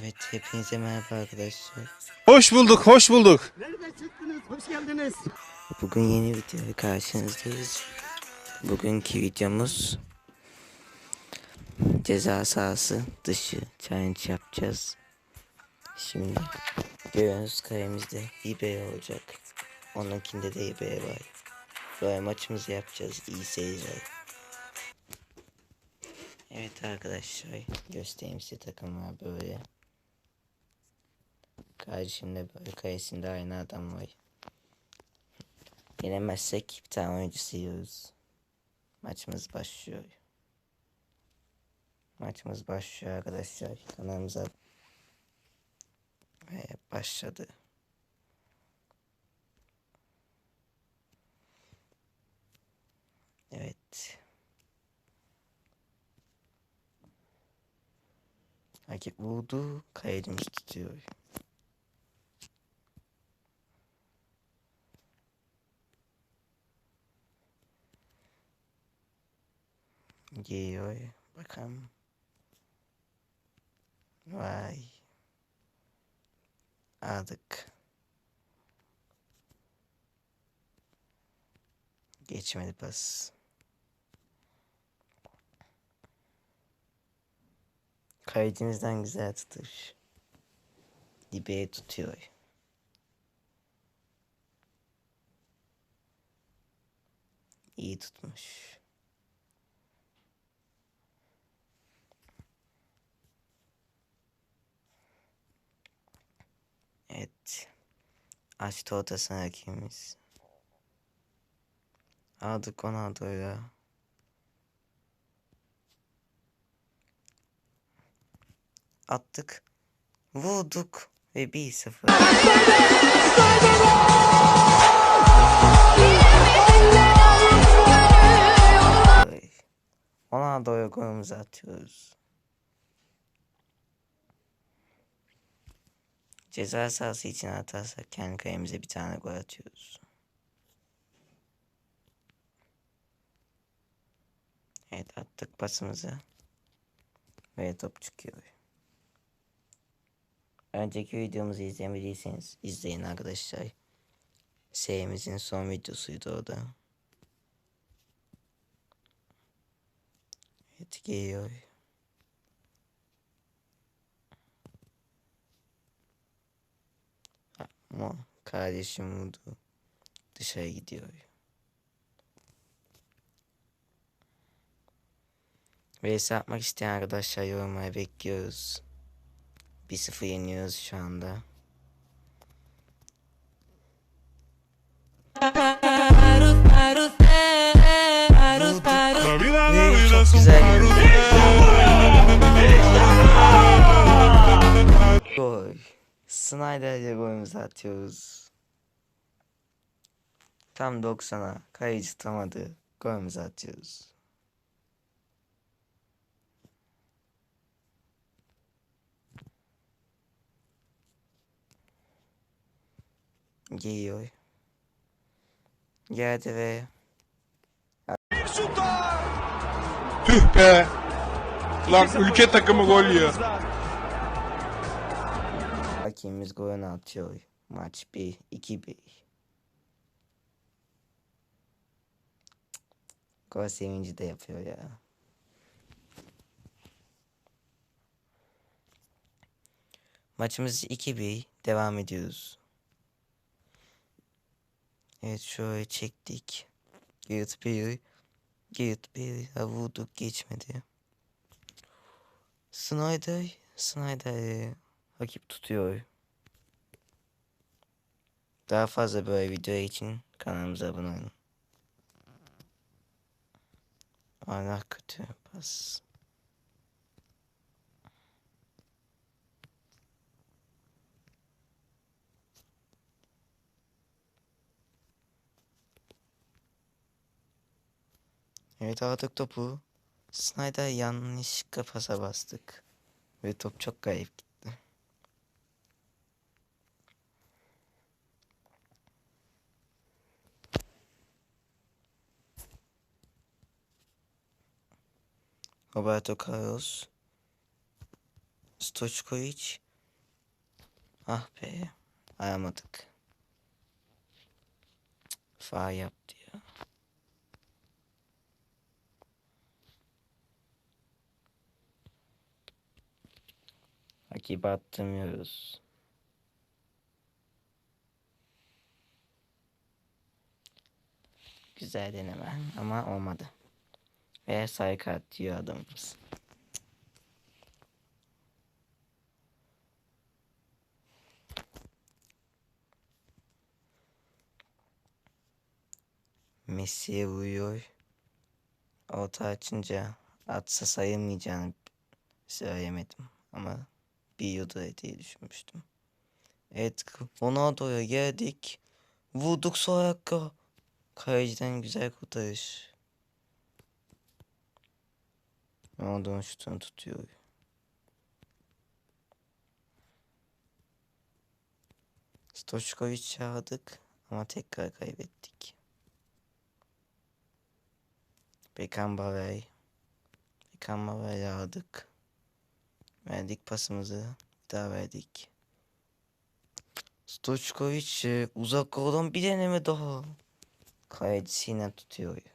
Evet hepinize merhaba arkadaşlar. Hoş bulduk, hoş bulduk. Nereden çıktınız? Hoş geldiniz. Bugün yeni videoya karşınızdayız. Bugünkü videomuz ceza sahası dışı challenge yapacağız. Şimdi görüyorsunuz kalemizde eBay olacak. Onunkinde de eBay var. Böyle maçımızı yapacağız. İyi seyirler. Evet arkadaşlar göstereyim size takımlar böyle. Böyle kalesinde aynı adam var. Yenemezsek bir tane oyuncu sıyırıyoruz. Maçımız başlıyor. Maçımız başlıyor arkadaşlar. Kanalımıza ve başladı. Evet. Rakip vurdu. Kalecimiz tutuyor. Geliyor. Bakalım. Vay. Aldık. Geçmedi pas. Kaydımızdan güzel tutuş. Dibeğe tutuyor. İyi tutmuş. Evet. Açtı ortasına rakibimiz. Aldık Ronaldo'ya. Attık. Vurduk. Ve 1-0. Ronaldo'ya golümüzü atıyoruz. Ceza sahası için atarsak kendi kalemize bir tane gol atıyoruz. Evet attık pasımızı. Ve top çıkıyor. Önceki videomuzu izlemediyseniz izleyin arkadaşlar. Serimizin son videosuydu o da. Evet geliyor. Ama kardeşim vurdu. Dışarı gidiyor. Vs atmak isteyen arkadaşlar yorumlara bekliyoruz. 1-0 yeniyoruz şu anda. Çok güzel Gol. Snyder ile golümüzü atıyoruz. Tam 90'a kaleci tutamadı. Golümüzü atıyoruz. Geliyor. Geldi ve Tüh be. Lan ülke takımı gol yiyor. hakemimiz golünü atıyor. Maç 1 Gol sevinci de yapıyor ya. Maçımız 2-1 devam ediyoruz. Evet şöyle çektik. Gareth Bale. Gareth Bale vurduk geçmedi. Snyder. Snyder rakip tutuyor. Daha fazla böyle video için kanalımıza abone olun. Allah kötü pas. Evet aldık topu. Snyder yanlışlıkla pasa bastık. Ve top çok kayıp gitti. Roberto Carlos. Stoçkovic. Ah be. Ayamadık. Fa yaptı ya. Rakibi attırmıyoruz. Güzel deneme ama olmadı. Ve kart diyor adamımız. Messi'ye vuruyor. Orta açınca atsa sayılmayacağını söyleyemedim. Ama biliyordu diye düşünmüştüm. Evet Ronaldo'ya geldik. Vurduk sol ayakla. Kaleciden güzel kurtarış. Ronaldo'nun şutunu tutuyor. Stoşkovic çağırdık ama tekrar kaybettik. Beckenbauer. Beckenbauer'i aldık. Verdik pasımızı. Bir daha verdik. Stoçkovic uzak olan bir deneme daha. Kalecisi yine tutuyor.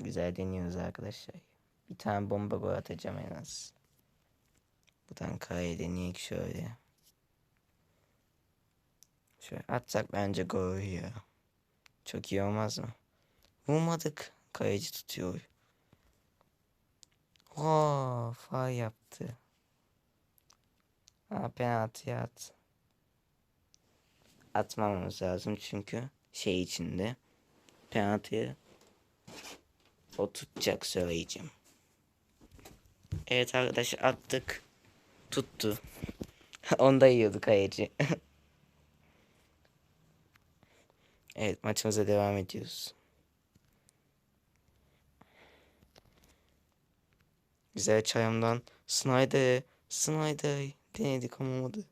Güzel deniyoruz arkadaşlar. Bir tane bomba gol atacağım en az. Buradan kayı deneyek şöyle. Şöyle atsak bence gol ya. Çok iyi olmaz mı? Vurmadık. Kayıcı tutuyor. Oo, fay yaptı. Ha, penaltı at. Atmamamız lazım çünkü şey içinde. Penaltıyı o tutacak söyleyeceğim. Evet arkadaşlar attık. Tuttu. Onda yiyordu kayıcı. evet maçımıza devam ediyoruz. Güzel çayımdan Snyder, Snyder denedik ama olmadı.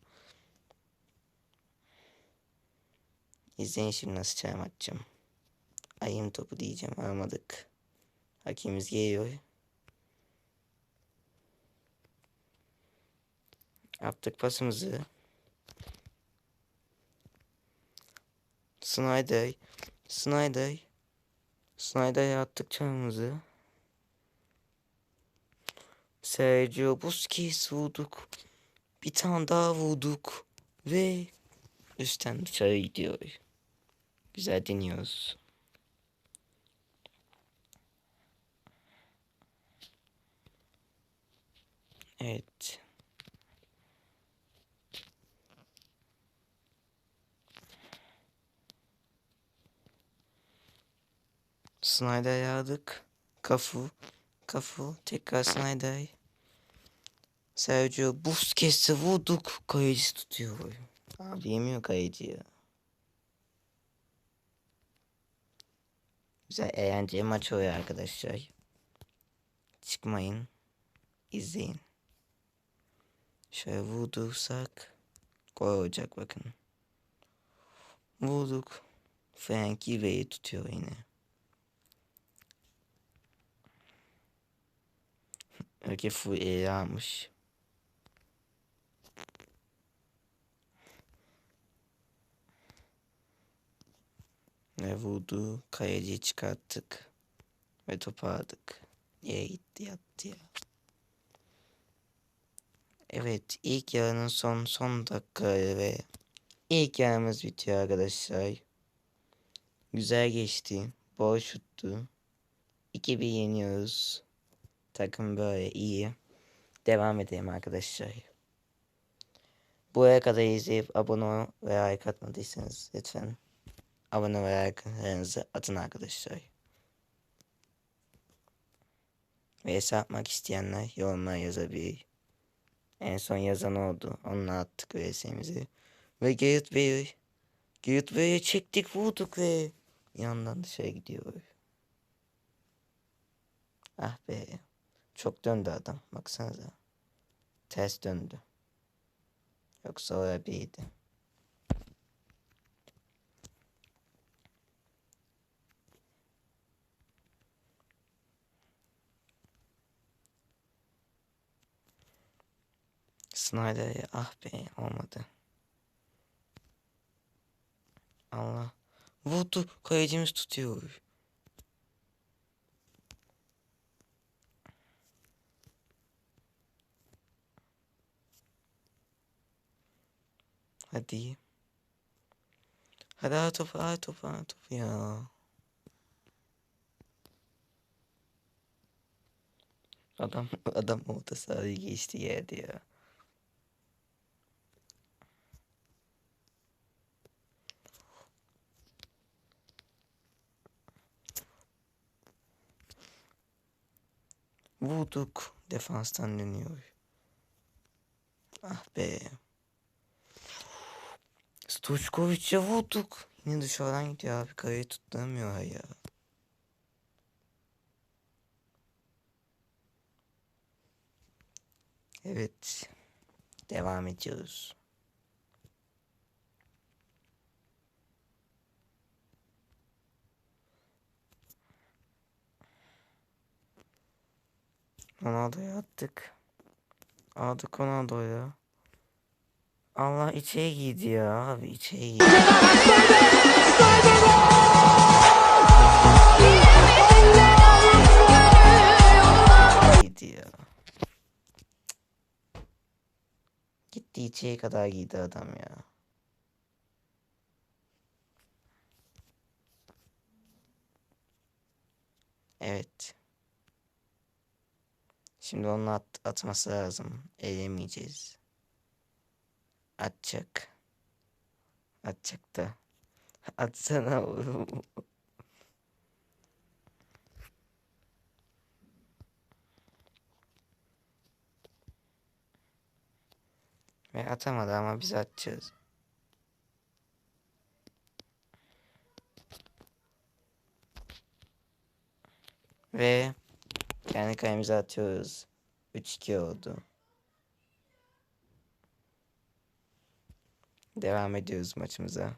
İzleyin şimdi nasıl çayım atacağım. Ayım topu diyeceğim almadık. Hakimiz geliyor. Yaptık pasımızı. Snyder, Snyder, Snyder'e attık çayımızı. Sergio Busquets vurduk. Bir tane daha vurduk. Ve üstten dışarı gidiyor. Güzel deniyoruz. Evet. Snyder yağdık. Kafu. Kafu. Tekrar Snyder. Sergio Busquets'e vurduk. Kayıcı tutuyor. Abi yemiyor kayıcı ya. Güzel eğlenceli maç oluyor arkadaşlar. Çıkmayın. İzleyin. Şöyle vurdursak gol olacak bakın. Vurduk. Frankie Bey'i tutuyor yine. Öyle full ele almış. Ve vurdu. Kayacıyı çıkarttık. Ve topu aldık. Yere gitti yattı ya. Evet ilk yarının son son dakikaları ve ilk yarımız bitiyor arkadaşlar. Güzel geçti. Bol şuttu. 2-1 yeniyoruz. Takım böyle iyi. Devam edelim arkadaşlar. Buraya kadar izleyip abone veya like atmadıysanız lütfen abone ve like'larınızı atın arkadaşlar. Ve atmak isteyenler yorumlar yazabilir. En son yazan oldu. Onunla attık VS'mizi. Ve Gareth Bale. Gareth Bale'e çektik vurduk ve yandan dışarı gidiyor. Ah be. Çok döndü adam. Baksanıza. Ters döndü. Yoksa o ya ah be olmadı. Allah. Vurdu. Kalecimiz tutuyor. Hadi. Hadi at topu at topu at topu ya. Adam adam orta sahayı geçti yerde ya. Vurduk. Defanstan dönüyor. Ah be. Stoçkoviç'e vurduk. Yine dışarıdan gidiyor abi. Kaleyi tutamıyor ya. Evet. Devam ediyoruz. Ronaldo'ya attık. Aldık Ronaldo'ya. Allah içeri girdi ya abi içeri girdi. Girdi ya. Gitti içeri kadar girdi adam ya. Evet. Şimdi onun at atması lazım. Elemeyeceğiz. Atacak. Atacak da. Atsana oğlum. Ve atamadı ama biz atacağız. Ve kendi kalemize atıyoruz. 3-2 oldu. Devam ediyoruz maçımıza.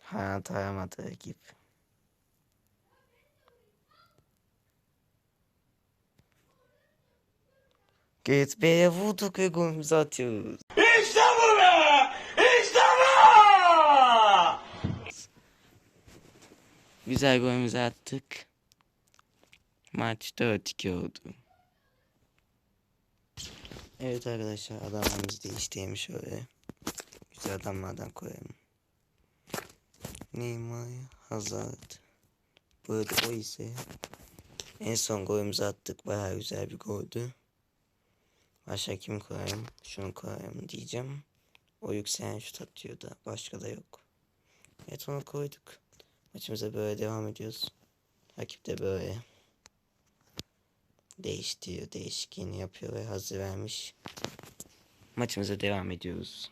Ha taramadı rakip. Git be vurduk ve golümüzü atıyoruz. İşte bu be! İşte bu! Güzel golümüzü attık. Maç 4-2 oldu. Evet arkadaşlar adamlarımız değiştiymiş şöyle. Güzel adamlardan koyalım. Neymar, Hazard. Burada o ise en son golümüzü attık. Bayağı güzel bir goldü. Başka kim koyayım? Şunu koyayım diyeceğim. O yükselen şut atıyor da başka da yok. Evet onu koyduk. Maçımıza böyle devam ediyoruz. Rakip de böyle değiştiriyor, değişikliğini yapıyor ve hazır vermiş. Maçımıza devam ediyoruz.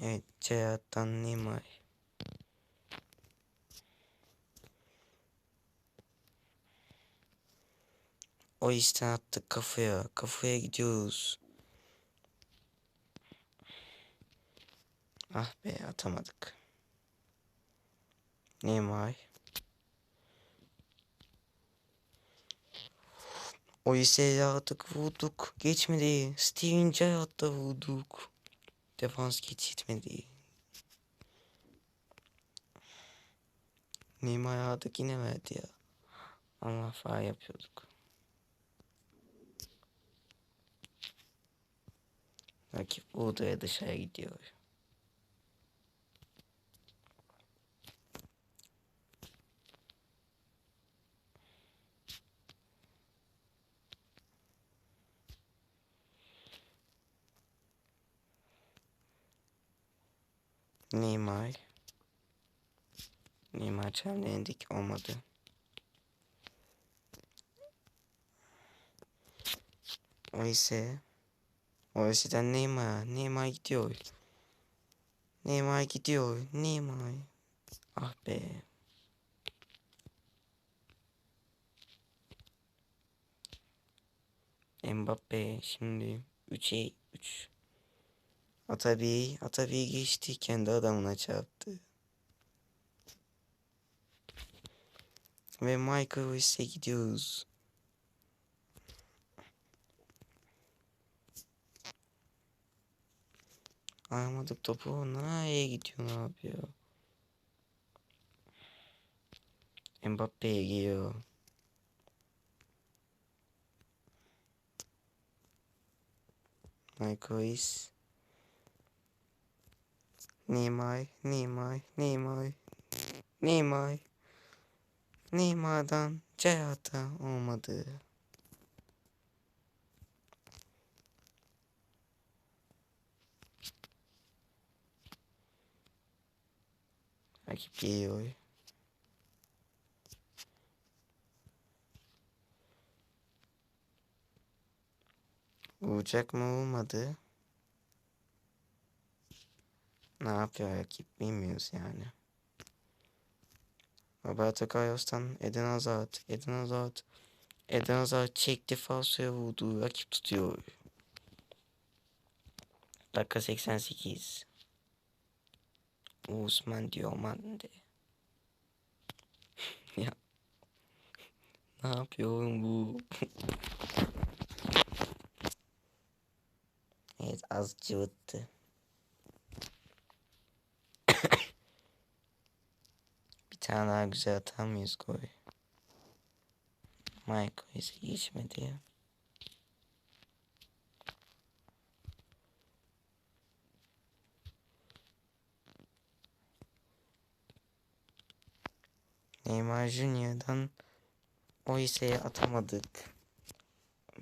Evet, Ceyhat'tan Neymar. O işten attık kafaya. Kafaya gidiyoruz. Ah be atamadık. Neymar. O ise attık vurduk. Geçmedi. Steven Gerrard'da vurduk. Defans geçitmedi. Neymar aldık yine verdi ya. Allah faal yapıyorduk. Rakip odaya dışarı gidiyor. Neymar. Neymar çemlendik olmadı. O ise o ise Neymar. Neymar gidiyor. Neymar gidiyor. Neymar. Ah be. Mbappe şimdi 3'e 3. Atabi, Atabi geçti kendi adamına çarptı. Ve Michael Reis'e gidiyoruz. Almadık topu. Nereye gidiyor ne yapıyor? Mbappe'ye geliyor. Reis. Neymar, Neymar, Neymar, Neymar. Neymar'dan Ceyhata olmadı. Rakip geliyor. Vuracak mı olmadı. Ne yapıyor rakip bilmiyoruz yani. Roberto Carlos'tan Eden Hazard, Eden Hazard, Eden Hazard çekti falsoya vurdu. Rakip tutuyor. Dakika 88. Osman Diomande. ya. Ne yapıyor bu? evet az cıvıttı. Bir tane daha güzel atar mıyız gol? Michael ise geçmedi ya. Neymar Junior'dan o hisseyi atamadık.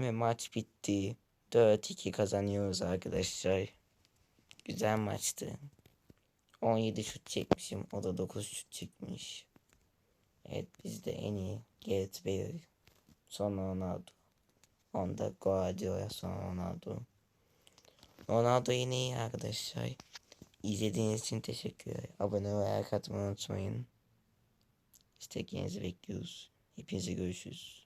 Ve maç bitti. 4-2 kazanıyoruz arkadaşlar. Güzel maçtı. 17 şut çekmişim. O da 9 şut çekmiş. Evet bizde en iyi Gareth Bale. Sonra Ronaldo. Onda Guardiola sonra Ronaldo. Ronaldo yine iyi arkadaşlar. İzlediğiniz için teşekkürler. Abone ve like atmayı unutmayın. İsteklerinizi bekliyoruz. Hepinize görüşürüz.